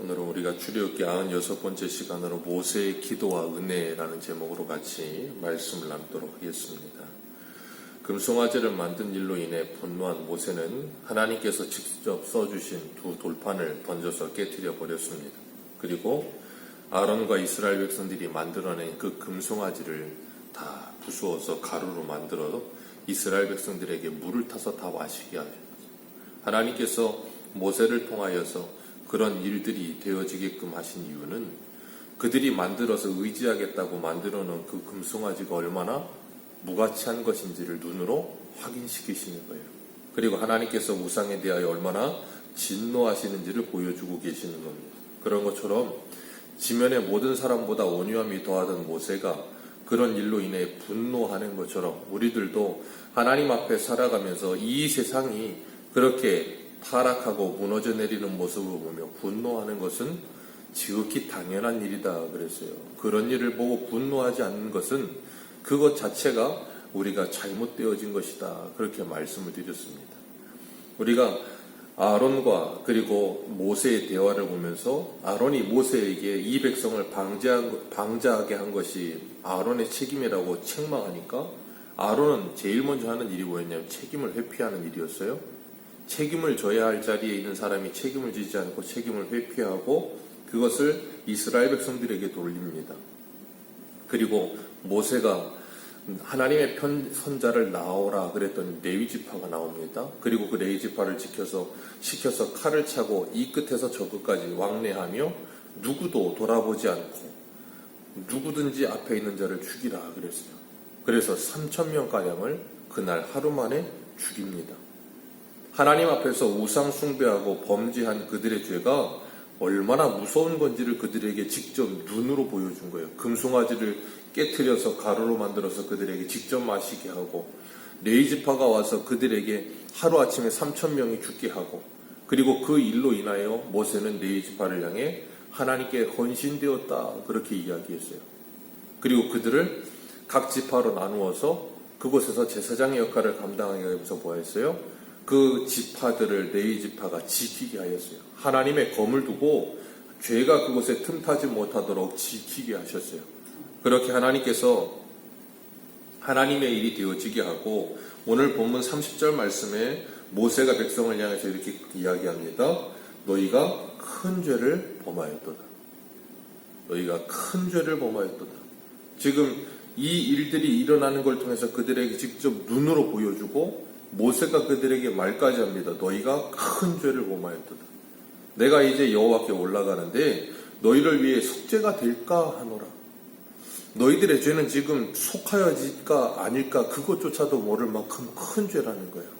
오늘은 우리가 출애굽기 96번째 시간으로 모세의 기도와 은혜라는 제목으로 같이 말씀을 나누도록 하겠습니다. 금송아지를 만든 일로 인해 분노한 모세는 하나님께서 직접 써주신 두 돌판을 던져서 깨뜨려 버렸습니다. 그리고 아론과 이스라엘 백성들이 만들어낸 그 금송아지를 다 부수어서 가루로 만들어 이스라엘 백성들에게 물을 타서 다 마시게 하셨습니다. 하나님께서 모세를 통하여서 그런 일들이 되어지게끔 하신 이유는 그들이 만들어서 의지하겠다고 만들어 놓은 그 금송아지가 얼마나 무가치한 것인지를 눈으로 확인시키시는 거예요. 그리고 하나님께서 우상에 대하여 얼마나 진노하시는지를 보여주고 계시는 겁니다. 그런 것처럼 지면의 모든 사람보다 온유함이 더하던 모세가 그런 일로 인해 분노하는 것처럼 우리들도 하나님 앞에 살아가면서 이 세상이 그렇게 타락하고 무너져 내리는 모습을 보며 분노하는 것은 지극히 당연한 일이다 그랬어요. 그런 일을 보고 분노하지 않는 것은 그것 자체가 우리가 잘못되어진 것이다. 그렇게 말씀을 드렸습니다. 우리가 아론과 그리고 모세의 대화를 보면서 아론이 모세에게 이 백성을 방자하게 한 것이 아론의 책임이라고 책망하니까 아론은 제일 먼저 하는 일이 뭐였냐면 책임을 회피하는 일이었어요. 책임을 져야 할 자리에 있는 사람이 책임을 지지 않고 책임을 회피하고 그것을 이스라엘 백성들에게 돌립니다. 그리고 모세가 하나님의 편 선자를 나오라 그랬더니 레위 지파가 나옵니다. 그리고 그 레위 지파를 지켜서 시켜서 칼을 차고 이 끝에서 저 끝까지 왕래하며 누구도 돌아보지 않고 누구든지 앞에 있는 자를 죽이라 그랬어요. 그래서 3천 명 가량을 그날 하루 만에 죽입니다. 하나님 앞에서 우상 숭배하고 범죄한 그들의 죄가 얼마나 무서운 건지를 그들에게 직접 눈으로 보여준 거예요. 금송아지를 깨뜨려서 가루로 만들어서 그들에게 직접 마시게 하고 레이지파가 와서 그들에게 하루아침에 3천 명이 죽게 하고 그리고 그 일로 인하여 모세는 레이지파를 향해 하나님께 헌신되었다 그렇게 이야기했어요. 그리고 그들을 각 지파로 나누어서 그곳에서 제사장의 역할을 감당하게 하면서 뭐 했어요? 그 지파들을 레이 지파가 지키게 하였어요. 하나님의 검을 두고 죄가 그곳에 틈타지 못하도록 지키게 하셨어요. 그렇게 하나님께서 하나님의 일이 되어지게 하고 오늘 본문 30절 말씀에 모세가 백성을 향해서 이렇게 이야기합니다. 너희가 큰 죄를 범하였도다. 너희가 큰 죄를 범하였도다. 지금 이 일들이 일어나는 걸 통해서 그들에게 직접 눈으로 보여주고 모세가 그들에게 말까지 합니다. 너희가 큰 죄를 범하였도다. 내가 이제 여호와께 올라가는데 너희를 위해 속죄가 될까 하노라. 너희들의 죄는 지금 속하여질까 아닐까 그것조차도 모를 만큼 큰 죄라는 거예요.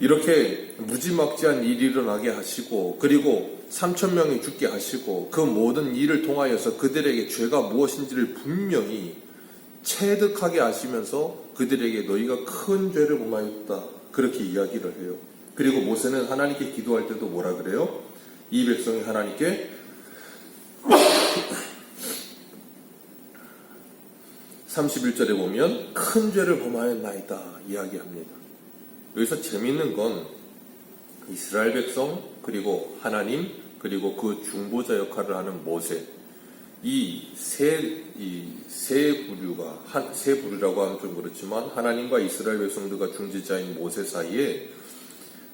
이렇게 무지막지한 일이 일어나게 하시고 그리고 3천 명이 죽게 하시고 그 모든 일을 통하여서 그들에게 죄가 무엇인지를 분명히 체득하게 하시면서 그들에게 너희가 큰 죄를 범하였다 그렇게 이야기를 해요. 그리고 모세는 하나님께 기도할 때도 뭐라 그래요? 이 백성이 하나님께 31절에 보면 큰 죄를 범하였나이다 이야기합니다. 여기서 재밌는 건 이스라엘 백성 그리고 하나님 그리고 그 중보자 역할을 하는 모세 이세 이세 부류가 한, 세 부류라고 하면 좀 그렇지만 하나님과 이스라엘 백성들과 중재자인 모세 사이에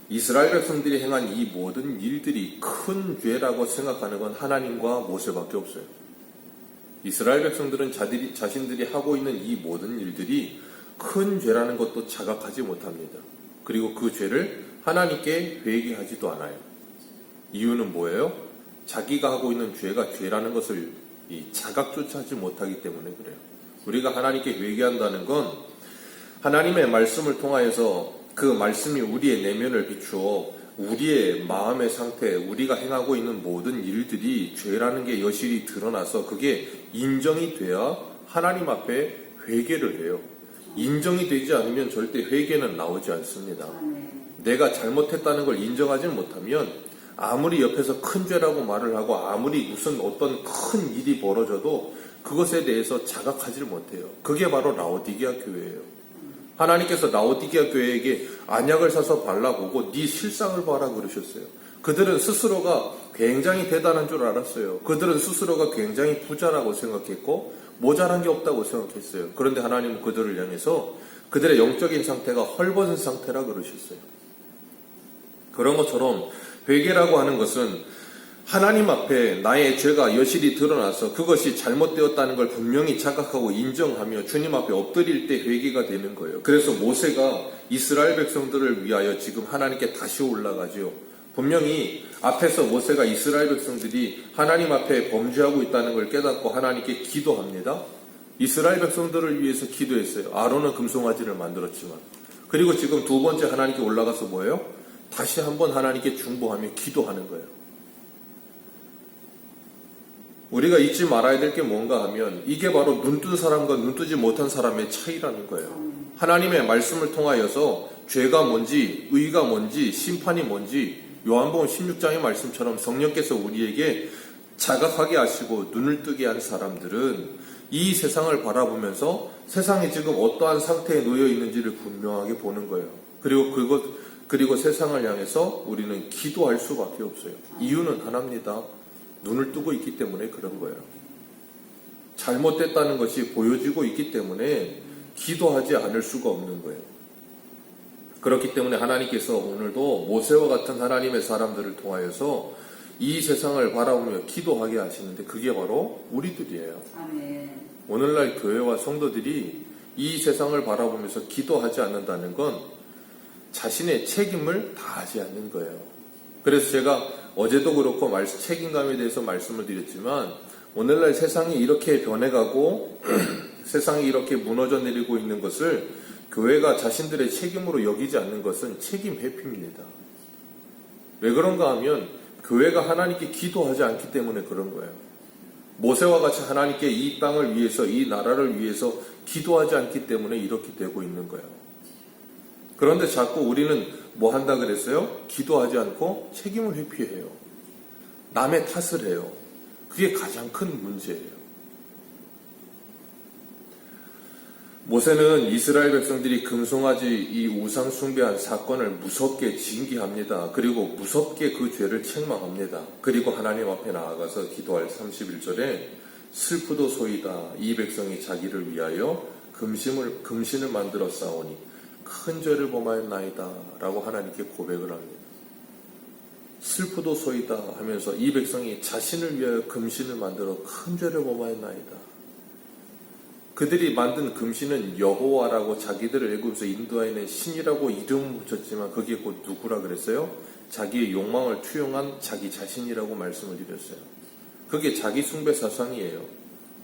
이스라엘 백성들이 행한 이 모든 일들이 큰 죄라고 생각하는 건 하나님과 모세밖에 없어요. 이스라엘 백성들은 자들이, 자신들이 하고 있는 이 모든 일들이 큰 죄라는 것도 자각하지 못합니다. 그리고 그 죄를 하나님께 회개하지도 않아요. 이유는 뭐예요? 자기가 하고 있는 죄가 죄라는 것을 자각조차 하지 못하기 때문에 그래요. 우리가 하나님께 회개한다는 건 하나님의 말씀을 통하여서 그 말씀이 우리의 내면을 비추어 우리의 마음의 상태, 우리가 행하고 있는 모든 일들이 죄라는 게 여실히 드러나서 그게 인정이 돼야 하나님 앞에 회개를 해요. 인정이 되지 않으면 절대 회개는 나오지 않습니다. 내가 잘못했다는 걸 인정하지 못하면 아무리 옆에서 큰 죄라고 말을 하고 아무리 무슨 어떤 큰 일이 벌어져도 그것에 대해서 자각하지 못해요. 그게 바로 라오디게아 교회예요. 하나님께서 라오디게아 교회에게 안약을 사서 발라보고 네 실상을 봐라 그러셨어요. 그들은 스스로가 굉장히 대단한 줄 알았어요. 그들은 스스로가 굉장히 부자라고 생각했고 모자란 게 없다고 생각했어요. 그런데 하나님은 그들을 향해서 그들의 영적인 상태가 헐벗은 상태라 그러셨어요. 그런 것처럼 회개라고 하는 것은 하나님 앞에 나의 죄가 여실히 드러나서 그것이 잘못되었다는 걸 분명히 자각하고 인정하며 주님 앞에 엎드릴 때 회개가 되는 거예요. 그래서 모세가 이스라엘 백성들을 위하여 지금 하나님께 다시 올라가지요. 분명히 앞에서 모세가 이스라엘 백성들이 하나님 앞에 범죄하고 있다는 걸 깨닫고 하나님께 기도합니다. 이스라엘 백성들을 위해서 기도했어요. 아론은 금송아지를 만들었지만. 그리고 지금 두 번째 하나님께 올라가서 뭐예요? 다시 한번 하나님께 중보하며 기도하는 거예요. 우리가 잊지 말아야 될 게 뭔가 하면 이게 바로 눈뜬 사람과 눈뜨지 못한 사람의 차이라는 거예요. 하나님의 말씀을 통하여서 죄가 뭔지, 의가 뭔지, 심판이 뭔지 요한복음 16장의 말씀처럼 성령께서 우리에게 자각하게 하시고 눈을 뜨게 한 사람들은 이 세상을 바라보면서 세상이 지금 어떠한 상태에 놓여 있는지를 분명하게 보는 거예요. 그리고 그것 그리고 세상을 향해서 우리는 기도할 수밖에 없어요. 이유는 하나입니다. 눈을 뜨고 있기 때문에 그런 거예요. 잘못됐다는 것이 보여지고 있기 때문에 기도하지 않을 수가 없는 거예요. 그렇기 때문에 하나님께서 오늘도 모세와 같은 하나님의 사람들을 통하여서 이 세상을 바라보며 기도하게 하시는데 그게 바로 우리들이에요. 아멘. 오늘날 교회와 성도들이 이 세상을 바라보면서 기도하지 않는다는 건 자신의 책임을 다하지 않는 거예요. 그래서 제가 어제도 그렇고 말- 책임감에 대해서 말씀을 드렸지만 오늘날 세상이 이렇게 변해가고 세상이 이렇게 무너져 내리고 있는 것을 교회가 자신들의 책임으로 여기지 않는 것은 책임 회피입니다. 왜 그런가 하면 교회가 하나님께 기도하지 않기 때문에 그런 거예요. 모세와 같이 하나님께 이 땅을 위해서 이 나라를 위해서 기도하지 않기 때문에 이렇게 되고 있는 거예요. 그런데 자꾸 우리는 뭐 한다 그랬어요? 기도하지 않고 책임을 회피해요. 남의 탓을 해요. 그게 가장 큰 문제예요. 모세는 이스라엘 백성들이 금송아지 이 우상 숭배한 사건을 무섭게 징계합니다. 그리고 무섭게 그 죄를 책망합니다. 그리고 하나님 앞에 나아가서 기도할 31절에 슬프도 소이다. 이 백성이 자기를 위하여 금신을, 금신을 만들어 싸우니 큰 죄를 범하였나이다. 라고 하나님께 고백을 합니다. 슬프도소이다 하면서 이 백성이 자신을 위하여 금신을 만들어 큰 죄를 범하였나이다. 그들이 만든 금신은 여호와라고 자기들을 애굽에서 인도하는 신이라고 이름을 붙였지만 그게 곧 누구라 그랬어요? 자기의 욕망을 투영한 자기 자신이라고 말씀을 드렸어요. 그게 자기 숭배 사상이에요.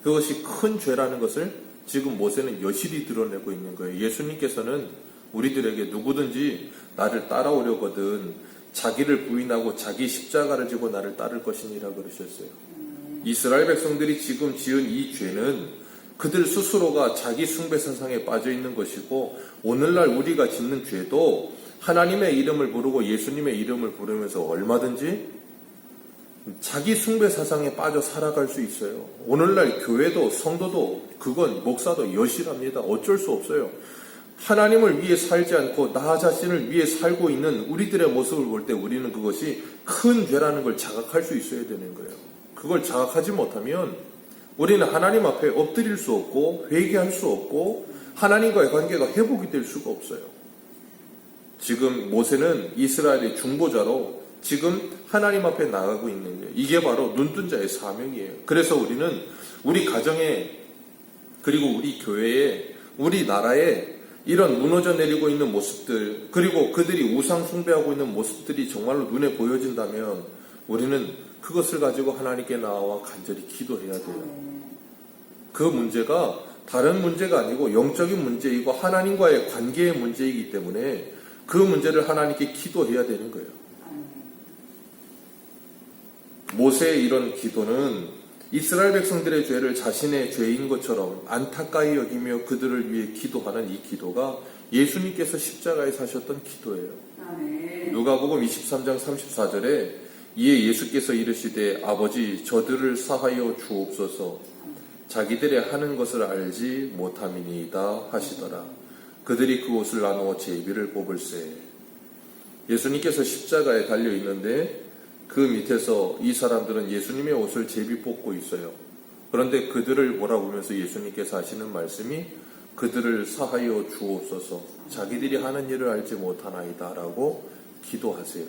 그것이 큰 죄라는 것을 지금 모세는 여실히 드러내고 있는 거예요. 예수님께서는 우리들에게 누구든지 나를 따라오려거든 자기를 부인하고 자기 십자가를 지고 나를 따를 것이니라 그러셨어요. 이스라엘 백성들이 지금 지은 이 죄는 그들 스스로가 자기 숭배 사상에 빠져 있는 것이고 오늘날 우리가 짓는 죄도 하나님의 이름을 부르고 예수님의 이름을 부르면서 얼마든지 자기 숭배 사상에 빠져 살아갈 수 있어요. 오늘날 교회도 성도도 그건 목사도 여실합니다. 어쩔 수 없어요. 하나님을 위해 살지 않고 나 자신을 위해 살고 있는 우리들의 모습을 볼 때 우리는 그것이 큰 죄라는 걸 자각할 수 있어야 되는 거예요. 그걸 자각하지 못하면 우리는 하나님 앞에 엎드릴 수 없고 회개할 수 없고 하나님과의 관계가 회복이 될 수가 없어요. 지금 모세는 이스라엘의 중보자로 지금 하나님 앞에 나가고 있는 거예요. 이게 바로 눈뜬 자의 사명이에요. 그래서 우리는 우리 가정에 그리고 우리 교회에 우리 나라에 이런 무너져 내리고 있는 모습들 그리고 그들이 우상 숭배하고 있는 모습들이 정말로 눈에 보여진다면 우리는 그것을 가지고 하나님께 나와 간절히 기도해야 돼요. 그 문제가 다른 문제가 아니고 영적인 문제이고 하나님과의 관계의 문제이기 때문에 그 문제를 하나님께 기도해야 되는 거예요. 모세의 이런 기도는 이스라엘 백성들의 죄를 자신의 죄인 것처럼 안타까이 여기며 그들을 위해 기도하는 이 기도가 예수님께서 십자가에 사셨던 기도예요. 누가복음 23장 34절에 이에 예수께서 이르시되 아버지 저들을 사하여 주옵소서 자기들의 하는 것을 알지 못함이니이다 하시더라. 그들이 그 옷을 나누어 제비를 뽑을세. 예수님께서 십자가에 달려 있는데 그 밑에서 이 사람들은 예수님의 옷을 제비 뽑고 있어요. 그런데 그들을 몰아보면서 예수님께서 하시는 말씀이 그들을 사하여 주옵소서 자기들이 하는 일을 알지 못하나이다 라고 기도하세요.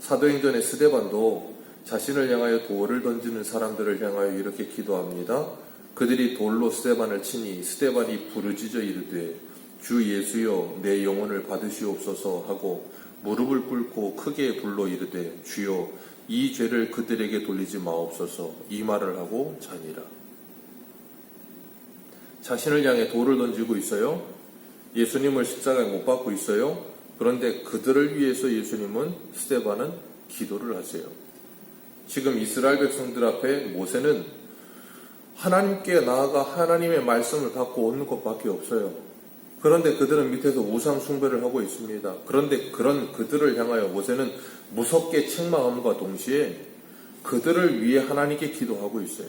사도행전의 스데반도 자신을 향하여 돌을 던지는 사람들을 향하여 이렇게 기도합니다. 그들이 돌로 스데반을 치니 스데반이 부르짖어 이르되 주 예수여 내 영혼을 받으시옵소서 하고 무릎을 꿇고 크게 불러 이르되 주여 이 죄를 그들에게 돌리지 마옵소서 이 말을 하고 자니라. 자신을 향해 돌을 던지고 있어요. 예수님을 십자가에 못 박고 있어요. 그런데 그들을 위해서 예수님은 스테반은 기도를 하세요. 지금 이스라엘 백성들 앞에 모세는 하나님께 나아가 하나님의 말씀을 받고 오는 것밖에 없어요. 그런데 그들은 밑에서 우상 숭배를 하고 있습니다. 그런데 그런 그들을 향하여 모세는 무섭게 책망함과 동시에 그들을 위해 하나님께 기도하고 있어요.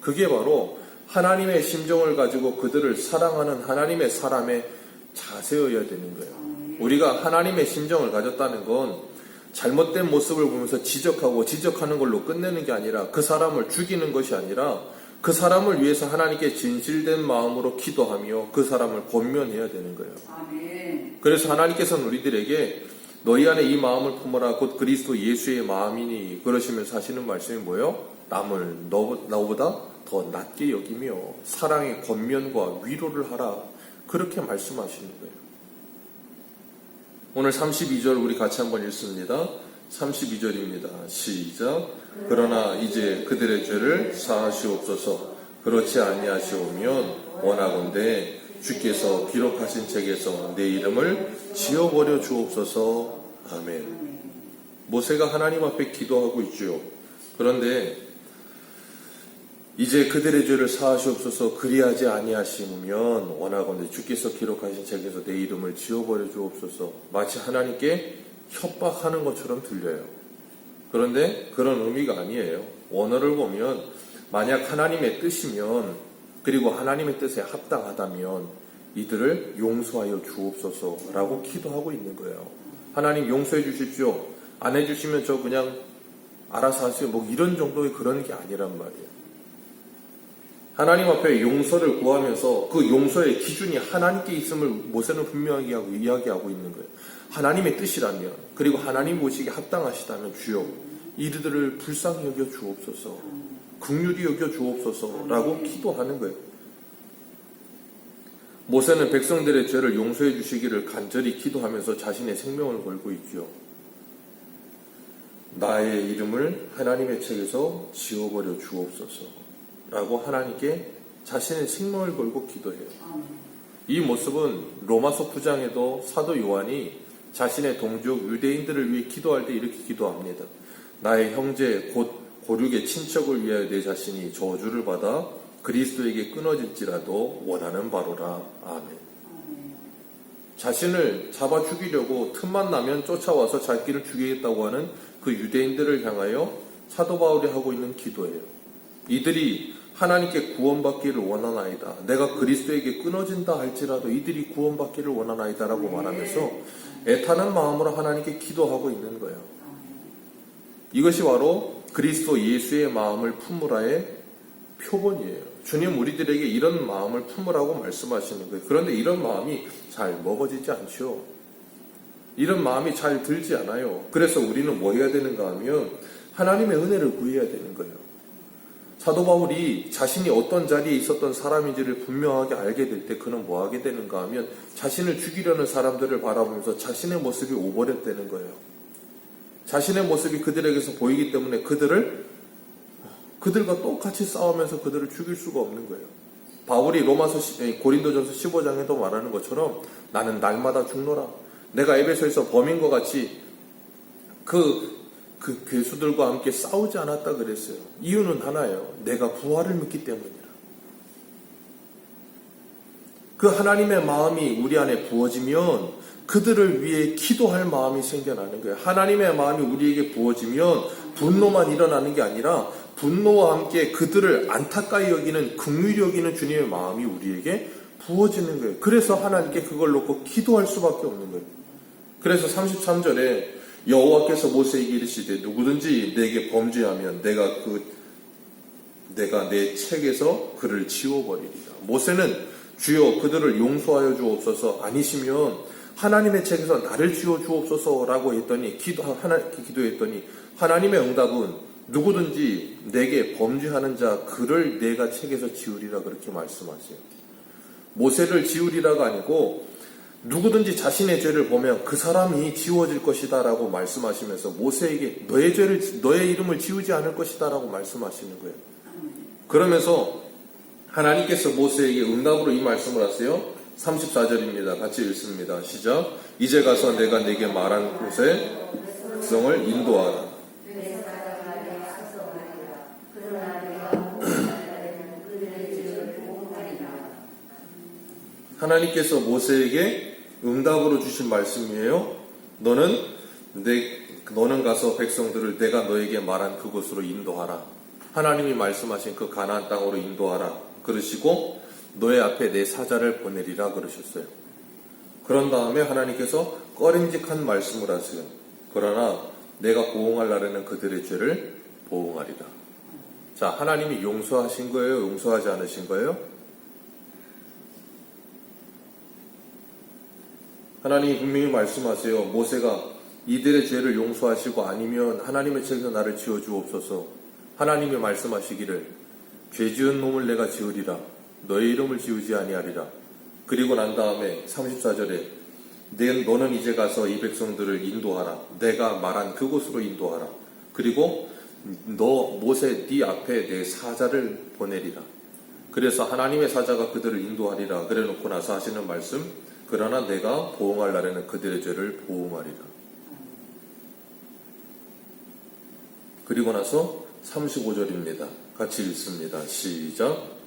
그게 바로 하나님의 심정을 가지고 그들을 사랑하는 하나님의 사람의 자세여야 되는 거예요. 우리가 하나님의 심정을 가졌다는 건 잘못된 모습을 보면서 지적하고 지적하는 걸로 끝내는 게 아니라 그 사람을 죽이는 것이 아니라 그 사람을 위해서 하나님께 진실된 마음으로 기도하며 그 사람을 권면해야 되는 거예요. 그래서 하나님께서는 우리들에게 너희 안에 이 마음을 품어라 곧 그리스도 예수의 마음이니 그러시면서 하시는 말씀이 뭐예요? 남을 너, 나보다 더 낮게 여기며 사랑의 권면과 위로를 하라 그렇게 말씀하시는 거예요. 오늘 32절 우리 같이 한번 읽습니다. 32절입니다. 시작. 그러나 이제 그들의 죄를 사하시옵소서. 그렇지 아니하시오면 원하건대 주께서 기록하신 책에서 내 이름을 지워버려 주옵소서. 아멘. 모세가 하나님 앞에 기도하고 있죠. 그런데 이제 그들의 죄를 사하시옵소서 그리하지 아니하시면 원하건대 주께서 기록하신 책에서 내 이름을 지워버려 주옵소서 마치 하나님께 협박하는 것처럼 들려요. 그런데 그런 의미가 아니에요. 원어를 보면 만약 하나님의 뜻이면 그리고 하나님의 뜻에 합당하다면 이들을 용서하여 주옵소서라고 기도하고 있는 거예요. 하나님 용서해 주십시오. 안 해주시면 저 그냥 알아서 하세요. 뭐 이런 정도의 그런 게 아니란 말이에요. 하나님 앞에 용서를 구하면서 그 용서의 기준이 하나님께 있음을 모세는 분명하게 하고 이야기하고 있는 거예요. 하나님의 뜻이라면 그리고 하나님 보시기에 합당하시다면 주여 이들을 불쌍히 여겨 주옵소서 극률이 여겨 주옵소서라고 기도하는 거예요. 모세는 백성들의 죄를 용서해 주시기를 간절히 기도하면서 자신의 생명을 걸고 있죠. 나의 이름을 하나님의 책에서 지워버려 주옵소서 라고 하나님께 자신의 생명을 걸고 기도해요. 이 모습은 로마서 9장에도 사도 요한이 자신의 동족 유대인들을 위해 기도할 때 이렇게 기도합니다. 나의 형제 곧 고륙의 친척을 위하여 내 자신이 저주를 받아 그리스도에게 끊어질지라도 원하는 바로라. 아멘. 자신을 잡아 죽이려고 틈만 나면 쫓아와서 자기를 죽이겠다고 하는 그 유대인들을 향하여 사도 바울이 하고 있는 기도예요. 이들이 하나님께 구원받기를 원하나이다. 내가 그리스도에게 끊어진다 할지라도 이들이 구원받기를 원하나이다라고 말하면서 애타는 마음으로 하나님께 기도하고 있는 거예요. 이것이 바로 그리스도 예수의 마음을 품으라의 표본이에요. 주님 우리들에게 이런 마음을 품으라고 말씀하시는 거예요. 그런데 이런 마음이 잘 먹어지지 않죠. 이런 마음이 잘 들지 않아요. 그래서 우리는 뭐 해야 되는가 하면 하나님의 은혜를 구해야 되는 거예요. 사도 바울이 자신이 어떤 자리에 있었던 사람인지를 분명하게 알게 될 때 그는 뭐 하게 되는가 하면 자신을 죽이려는 사람들을 바라보면서 자신의 모습이 오버랩되는 거예요. 자신의 모습이 그들에게서 보이기 때문에 그들을 그들과 똑같이 싸우면서 그들을 죽일 수가 없는 거예요. 바울이 로마서 고린도전서 15장에도 말하는 것처럼 나는 날마다 죽노라. 내가 에베소에서 범인과 같이 그, 그 괴수들과 함께 싸우지 않았다 그랬어요. 이유는 하나예요. 내가 부활을 믿기 때문이라. 그 하나님의 마음이 우리 안에 부어지면 그들을 위해 기도할 마음이 생겨나는 거예요. 하나님의 마음이 우리에게 부어지면 분노만 일어나는 게 아니라 분노와 함께 그들을 안타까이 여기는 긍휼히 여기는 주님의 마음이 우리에게 부어지는 거예요. 그래서 하나님께 그걸 놓고 기도할 수밖에 없는 거예요. 그래서 33절에 여호와께서 모세에게 이르시되 누구든지 내게 범죄하면 내가 그 내가 내 책에서 그를 지워버리리라. 모세는 주여 그들을 용서하여 주옵소서 아니시면 하나님의 책에서 나를 지워 주옵소서라고 했더니 기도 하나 기도했더니 하나님의 응답은 누구든지 내게 범죄하는 자 그를 내가 책에서 지우리라 그렇게 말씀하세요. 모세를 지우리라가 아니고 누구든지 자신의 죄를 보면 그 사람이 지워질 것이다라고 말씀하시면서 모세에게 너의 죄를 너의 이름을 지우지 않을 것이다라고 말씀하시는 거예요. 그러면서 하나님께서 모세에게 응답으로 이 말씀을 하세요. 34절입니다. 같이 읽습니다. 시작. 이제 가서 내가 내게 말한 곳에 백성을 인도하라. 하나님께서 모세에게 응답으로 주신 말씀이에요. 너는 내 너는 가서 백성들을 내가 너에게 말한 그곳으로 인도하라. 하나님이 말씀하신 그 가나안 땅으로 인도하라. 그러시고 너의 앞에 내 사자를 보내리라 그러셨어요. 그런 다음에 하나님께서 꺼림직한 말씀을 하세요. 그러나 내가 보응할 날에는 그들의 죄를 보응하리라. 자, 하나님이 용서하신 거예요? 용서하지 않으신 거예요? 하나님이 분명히 말씀하세요. 모세가 이들의 죄를 용서하시고 아니면 하나님의 책에서 나를 지어 주옵소서. 하나님이 말씀하시기를 죄 지은 놈을 내가 지으리라. 너의 이름을 지우지 아니하리라. 그리고 난 다음에 34절에 내 너는 이제 가서 이 백성들을 인도하라. 내가 말한 그곳으로 인도하라. 그리고 너 모세 네 앞에 내 사자를 보내리라. 그래서 하나님의 사자가 그들을 인도하리라. 그래 놓고 나서 하시는 말씀 그러나 내가 보응할 날에는 그들의 죄를 보응하리라. 그리고 나서 35절입니다. 같이 읽습니다. 시작.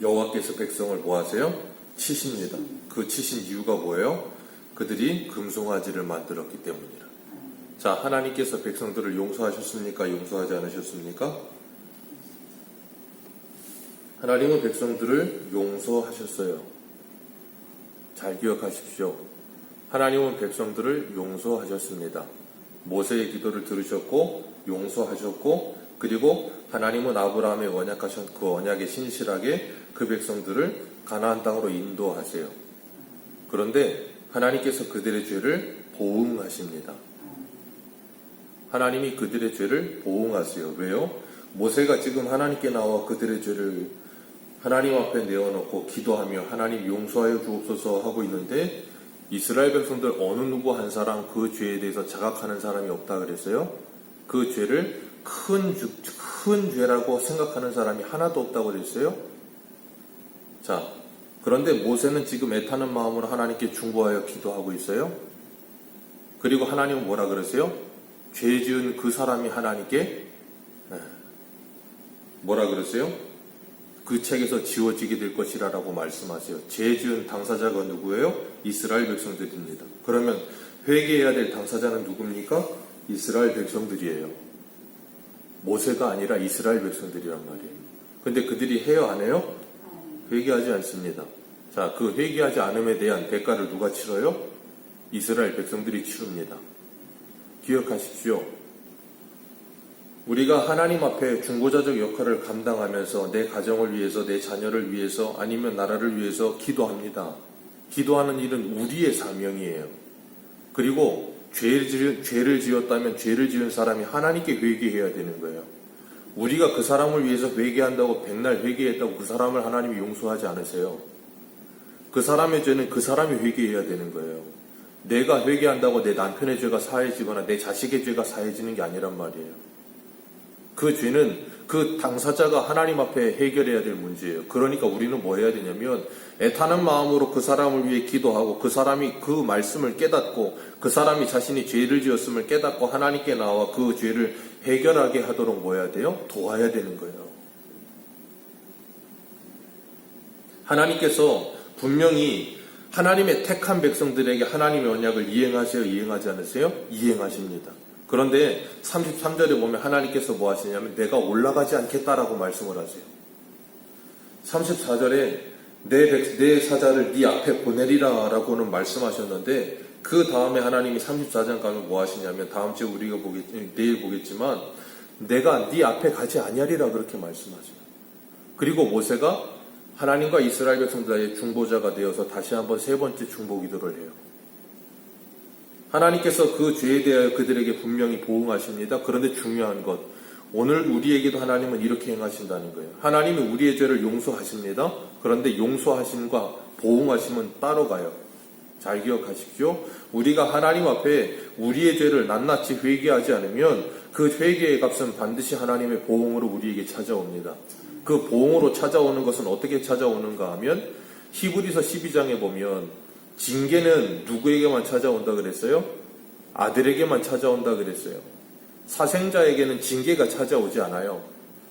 여호와께서 백성을 뭐 하세요? 치십니다. 그 치신 이유가 뭐예요? 그들이 금송아지를 만들었기 때문이라. 자, 하나님께서 백성들을 용서하셨습니까? 용서하지 않으셨습니까? 하나님은 백성들을 용서하셨어요. 잘 기억하십시오. 하나님은 백성들을 용서하셨습니다. 모세의 기도를 들으셨고 용서하셨고 그리고 하나님은 아브라함의 언약하신 그 언약에 신실하게 그 백성들을 가나안 땅으로 인도하세요. 그런데 하나님께서 그들의 죄를 보응하십니다. 하나님이 그들의 죄를 보응하세요. 왜요? 모세가 지금 하나님께 나와 그들의 죄를 하나님 앞에 내어놓고 기도하며 하나님 용서하여 주옵소서 하고 있는데 이스라엘 백성들 어느 누구 한 사람 그 죄에 대해서 자각하는 사람이 없다 그랬어요. 그 죄를 큰, 주- 큰 죄라고 생각하는 사람이 하나도 없다고 그랬어요. 자, 그런데 모세는 지금 애타는 마음으로 하나님께 중보하여 기도하고 있어요. 그리고 하나님은 뭐라 그러세요? 죄 지은 그 사람이 하나님께 에, 뭐라 그러세요? 그 책에서 지워지게 될 것이라라고 말씀하세요. 죄 지은 당사자가 누구예요? 이스라엘 백성들입니다. 그러면 회개해야 될 당사자는 누굽니까? 이스라엘 백성들이에요. 모세가 아니라 이스라엘 백성들이란 말이에요. 근데 그들이 해요 안 해요? 회개하지 않습니다. 자, 그 회개하지 않음에 대한 대가를 누가 치러요? 이스라엘 백성들이 치릅니다. 기억하십시오. 우리가 하나님 앞에 중보자적 역할을 감당하면서 내 가정을 위해서, 내 자녀를 위해서, 아니면 나라를 위해서 기도합니다. 기도하는 일은 우리의 사명이에요. 그리고 죄를, 지었다면 죄를 지은 사람이 하나님께 회개해야 되는 거예요. 우리가 그 사람을 위해서 회개한다고 백날 회개했다고 그 사람을 하나님이 용서하지 않으세요. 그 사람의 죄는 그 사람이 회개해야 되는 거예요. 내가 회개한다고 내 남편의 죄가 사해지거나 내 자식의 죄가 사해지는 게 아니란 말이에요. 그 죄는 그 당사자가 하나님 앞에 해결해야 될 문제예요. 그러니까 우리는 뭐 해야 되냐면 애타는 마음으로 그 사람을 위해 기도하고 그 사람이 그 말씀을 깨닫고 그 사람이 자신이 죄를 지었음을 깨닫고 하나님께 나와 그 죄를 해결하게 하도록 뭐 해야 돼요? 도와야 되는 거예요. 하나님께서 분명히 하나님의 택한 백성들에게 하나님의 언약을 이행하세요, 이행하지 않으세요? 이행하십니다. 그런데 33절에 보면 하나님께서 뭐 하시냐면 내가 올라가지 않겠다라고 말씀을 하세요. 34절에 내, 백- 내 사자를 네 앞에 보내리라 라고는 말씀하셨는데 그 다음에 하나님이 34장 가면 뭐 하시냐면 다음 주에 우리가 보겠, 내일 보겠지만 내가 네 앞에 가지 아니하리라 그렇게 말씀하세요. 그리고 모세가 하나님과 이스라엘 백성들의 중보자가 되어서 다시 한번 세 번째 중보 기도를 해요. 하나님께서 그 죄에 대하여 그들에게 분명히 보응하십니다. 그런데 중요한 것, 오늘 우리에게도 하나님은 이렇게 행하신다는 거예요. 하나님이 우리의 죄를 용서하십니다. 그런데 용서하심과 보응하심은 따로 가요. 잘 기억하십시오. 우리가 하나님 앞에 우리의 죄를 낱낱이 회개하지 않으면 그 회개의 값은 반드시 하나님의 보응으로 우리에게 찾아옵니다. 그 보응으로 찾아오는 것은 어떻게 찾아오는가 하면 히브리서 12장에 보면 징계는 누구에게만 찾아온다 그랬어요? 아들에게만 찾아온다 그랬어요. 사생자에게는 징계가 찾아오지 않아요.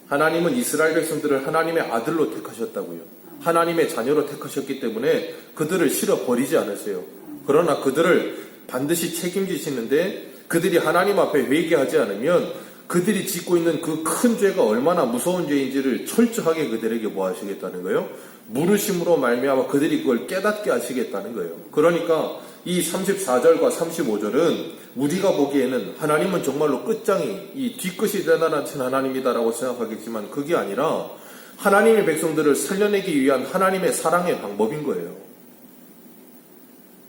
하나님은 이스라엘 백성들을 하나님의 아들로 택하셨다고요. 하나님의 자녀로 택하셨기 때문에 그들을 실어 버리지 않으세요. 그러나 그들을 반드시 책임지시는데 그들이 하나님 앞에 회개하지 않으면 그들이 짓고 있는 그 큰 죄가 얼마나 무서운 죄인지를 철저하게 그들에게 뭐 하시겠다는 거예요? 물으심으로 말미암아 그들이 그걸 깨닫게 하시겠다는 거예요. 그러니까 이 34절과 35절은 우리가 보기에는 하나님은 정말로 끝장이 이 뒤끝이 대단하신 하나님이다라고 생각하겠지만 그게 아니라 하나님의 백성들을 살려내기 위한 하나님의 사랑의 방법인 거예요.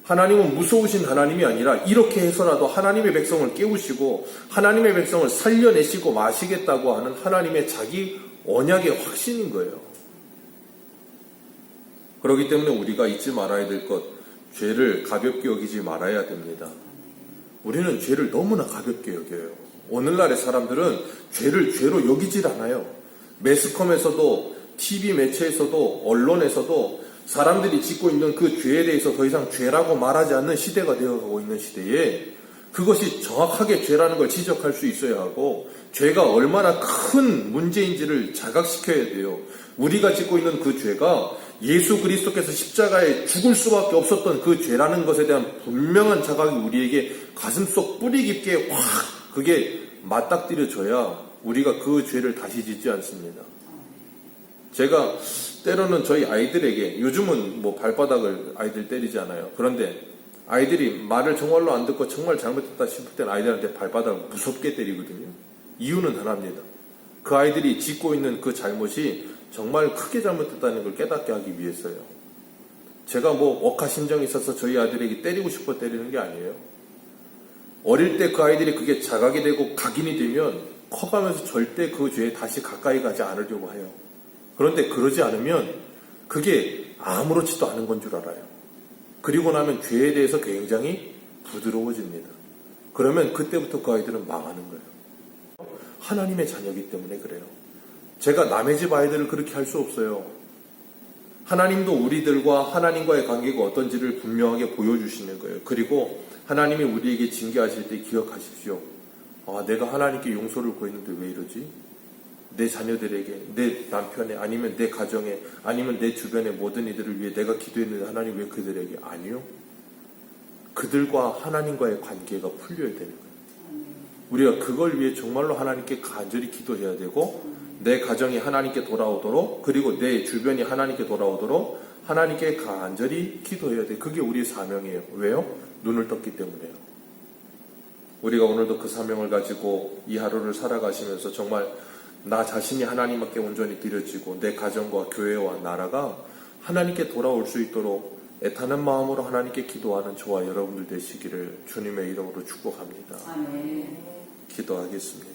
하나님은 무서우신 하나님이 아니라 이렇게 해서라도 하나님의 백성을 깨우시고 하나님의 백성을 살려내시고 마시겠다고 하는 하나님의 자기 언약의 확신인 거예요. 그렇기 때문에 우리가 잊지 말아야 될 것, 죄를 가볍게 여기지 말아야 됩니다. 우리는 죄를 너무나 가볍게 여겨요. 오늘날의 사람들은 죄를 죄로 여기질 않아요. 매스컴에서도, TV 매체에서도, 언론에서도 사람들이 짓고 있는 그 죄에 대해서 더 이상 죄라고 말하지 않는 시대가 되어가고 있는 시대에 그것이 정확하게 죄라는 걸 지적할 수 있어야 하고 죄가 얼마나 큰 문제인지를 자각시켜야 돼요. 우리가 짓고 있는 그 죄가 예수 그리스도께서 십자가에 죽을 수밖에 없었던 그 죄라는 것에 대한 분명한 자각이 우리에게 가슴속 뿌리 깊게 확 그게 맞닥뜨려져야 우리가 그 죄를 다시 짓지 않습니다. 제가 때로는 저희 아이들에게 요즘은 뭐 발바닥을 아이들 때리지 않아요. 그런데 아이들이 말을 정말로 안 듣고 정말 잘못했다 싶을 때는 아이들한테 발바닥을 무섭게 때리거든요. 이유는 하나입니다. 그 아이들이 짓고 있는 그 잘못이 정말 크게 잘못했다는 걸 깨닫게 하기 위해서요. 제가 뭐 억하심정이 있어서 저희 아이들에게 때리고 싶어 때리는 게 아니에요. 어릴 때 그 아이들이 그게 자각이 되고 각인이 되면 커가면서 절대 그 죄에 다시 가까이 가지 않으려고 해요. 그런데 그러지 않으면 그게 아무렇지도 않은 건 줄 알아요. 그리고 나면 죄에 대해서 굉장히 부드러워집니다. 그러면 그때부터 그 아이들은 망하는 거예요. 하나님의 자녀이기 때문에 그래요. 제가 남의 집 아이들을 그렇게 할 수 없어요. 하나님도 우리들과 하나님과의 관계가 어떤지를 분명하게 보여주시는 거예요. 그리고 하나님이 우리에게 징계하실 때 기억하십시오. 아, 내가 하나님께 용서를 구했는데 왜 이러지? 내 자녀들에게, 내 남편에, 아니면 내 가정에, 아니면 내 주변의 모든 이들을 위해 내가 기도했는데 하나님 왜 그들에게 아니요? 그들과 하나님과의 관계가 풀려야 되는 거예요. 우리가 그걸 위해 정말로 하나님께 간절히 기도해야 되고, 내 가정이 하나님께 돌아오도록, 그리고 내 주변이 하나님께 돌아오도록 하나님께 간절히 기도해야 돼. 그게 우리의 사명이에요. 왜요? 눈을 떴기 때문에요. 우리가 오늘도 그 사명을 가지고 이 하루를 살아가시면서 정말 나 자신이 하나님께 온전히 드려지고 내 가정과 교회와 나라가 하나님께 돌아올 수 있도록 애타는 마음으로 하나님께 기도하는 저와 여러분들 되시기를 주님의 이름으로 축복합니다. 아멘. 기도하겠습니다.